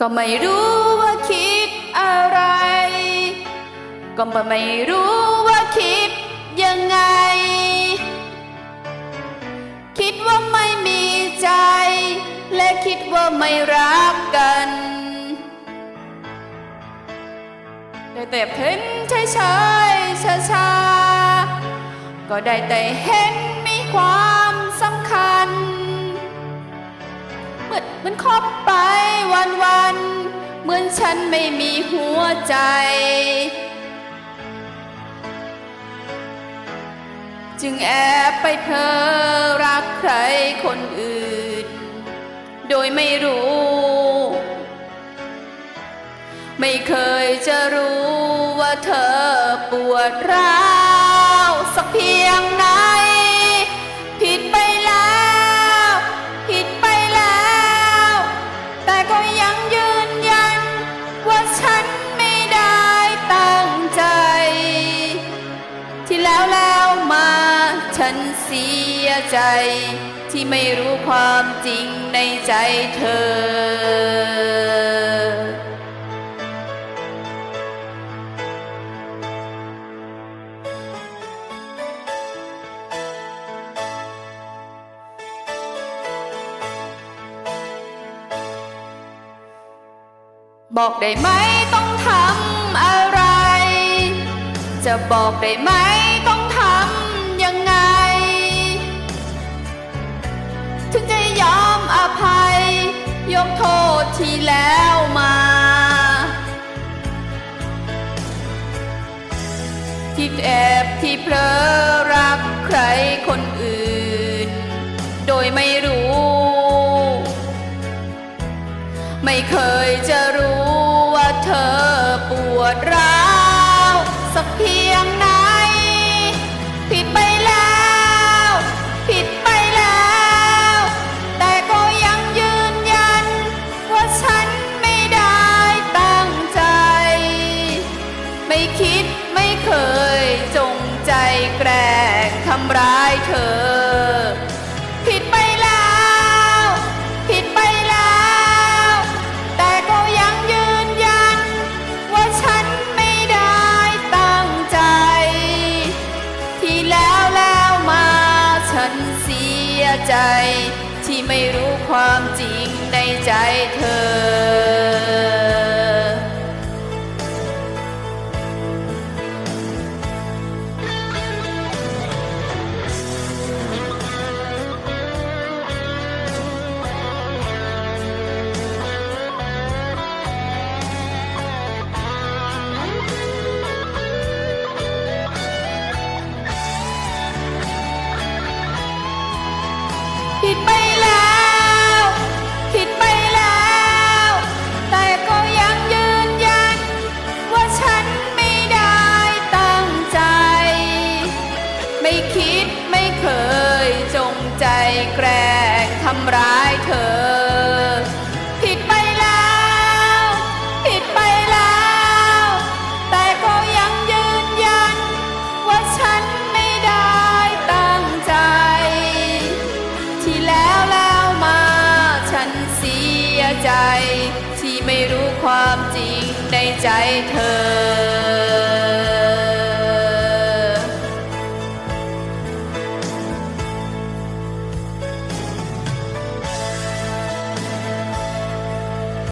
ก็ไม่รู้ว่าคิดอะไร ก็ไม่รู้ว่าคิดยังไง คิดว่าไม่มีใจ และคิดว่าไม่รักกันได้แต่เห็นใช่ใช่ช้าชาๆก็ได้แต่เห็นมีความสำคัญ เหมือนเหมันคบไปวัน ฉันไม่มีหัวใจ จึงแอบไปเพอรักใครคนอื่น โดยไม่รู้ ไม่เคยจะรู้ว่าเธอปวดร้าวสักเพียงไหน เสียใจที่ไม่รู้ความจริงในใจเธอ บอกได้ไหมต้องทำอะไร จะบอกได้ไหมต้อง ถึงจะยอมอภัย ยกโทษที่แล้วมา ที่แอบที่เพลอรักใครคนอื่น โดยไม่รู้ ไม่เคยจะรู้ว่าเธอปวดร้าำร้ายเธอ ผิดไปแล้ว ผิดไปแล้ว แต่ก็ยังยืนยัน ว่าฉันไม่ได้ตั้งใจ ที่แล้วแล้วมาฉันเสียใจ ที่ไม่รู้ความจริงในใจเธอำร้ายเธอ ผิดไปแล้ว ผิดไปแล้ว แต่ก็ยังยืนยัน ว่าฉันไม่ได้ตั้งใจ ที่แล้วแล้วมาฉันเสียใจ ที่ไม่รู้ความจริงในใจเธอ